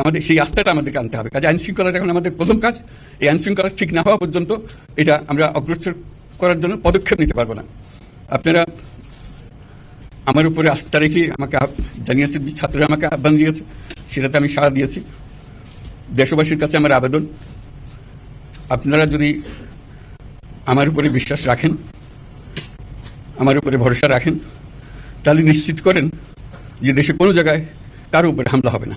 আমাদের সেই আস্থাটা আমাদেরকে আনতে হবে। কাজে আইন শৃঙ্খলাটা এখন আমাদের প্রথম কাজ। এই আইন শৃঙ্খলা ঠিক না হওয়া পর্যন্ত এটা আমরা অগ্রসর করার জন্য পদক্ষেপ নিতে পারব না। আপনারা আমার উপরে আস্থা রেখে আমাকে জানিয়েছে ছাত্ররা আমাকে আহ্বান দিয়েছে, সেটাতে আমি সাড়া দিয়েছি। দেশবাসীর কাছে আমার আবেদন। আপনারা যদি আমার উপরে বিশ্বাস রাখেন, আমার উপরে ভরসা রাখেন, তাহলে নিশ্চিত করেন যে দেশে কোনো জায়গায় কারও উপরে হামলা হবে না।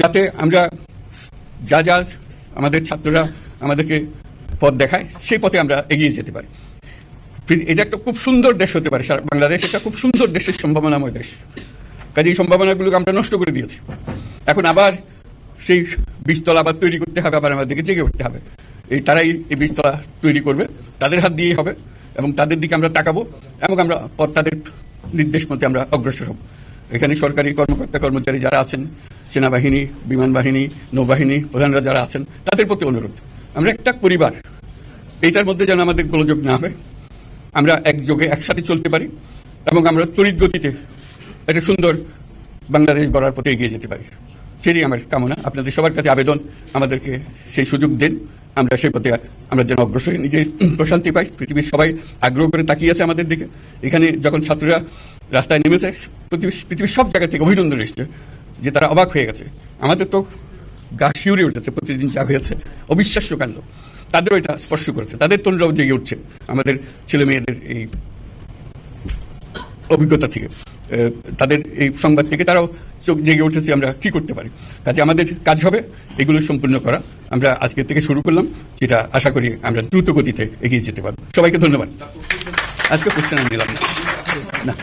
যাতে আমরা যা যা আমাদের ছাত্ররা আমাদেরকে পথ দেখায়, সেই পথে আমরা এগিয়ে যেতে পারি। এটা একটা খুব সুন্দর দেশ হতে পারে, সারা বাংলাদেশ একটা খুব সুন্দর দেশের সম্ভাবনাময় দেশ। কাজে এই সম্ভাবনাগুলোকে আমরা নষ্ট করে দিয়েছি। এখন আবার সেই বীজতলা আবার তৈরি করতে হবে, আবার আমাদেরকে জেগে উঠতে হবে। এই তারাই এই বীজতলা তৈরি করবে, তাদের হাত দিয়েই হবে এবং তাদের দিকে আমরা তাকাবো এবং আমরা তাদের নির্দেশ মতে আমরা অগ্রসর হব। এখানে সরকারি কর্মকর্তা কর্মচারী যারা আছেন, সেনাবাহিনী, বিমান বাহিনী, নৌবাহিনী প্রধানরা যারা আছেন, তাদের প্রতি অনুরোধ। আমরা একটা পরিবার, এইটার মধ্যে যেন আমাদের গোলযোগ না হয়। আমরা একযোগে একসাথে চলতে পারি এবং আমরা তড়িৎ গতিতে একটা সুন্দর বাংলাদেশ গড়ার পথে এগিয়ে যেতে পারি। সেটাই আমার কামনা। আপনাদের সবার কাছে আবেদন। আমাদেরকে সেই সুযোগ দেন। আমরা সেই পথে আমরা যেন অগ্রসর নিজে প্রশান্তি পাই, পৃথিবীর সবাই আগ্রহ করে তাকিয়ে আছে আমাদের দিকে। এখানে যখন ছাত্ররা রাস্তায় নেমেছে পৃথিবীর পৃথিবীর সব জায়গা থেকে অভিনন্দন এসছে যে তারা অবাক হয়ে গেছে। আমাদের তো গা শিউরে উঠেছে, প্রতিদিন যা হয়েছে। অবিশ্বাস্য কাণ্ড। তাদেরও এটা স্পর্শ করেছে। তাদের তন্দ্রাও জেগে উঠছে। আমাদের ছেলে মেয়েদের এই অভিজ্ঞতা থেকে। তাদের এই সংবাদ থেকে তারাও চোখ জেগে উঠেছে আমরা কি করতে পারি। কাজে আমাদের কাজ হবে এগুলো সম্পূর্ণ করা। আমরা আজকে থেকে শুরু করলাম, যেটা আশা করি আমরা দ্রুত গতিতে এগিয়ে যেতে পারব। সবাইকে ধন্যবাদ। আজকে কোশ্চেন আমি। না।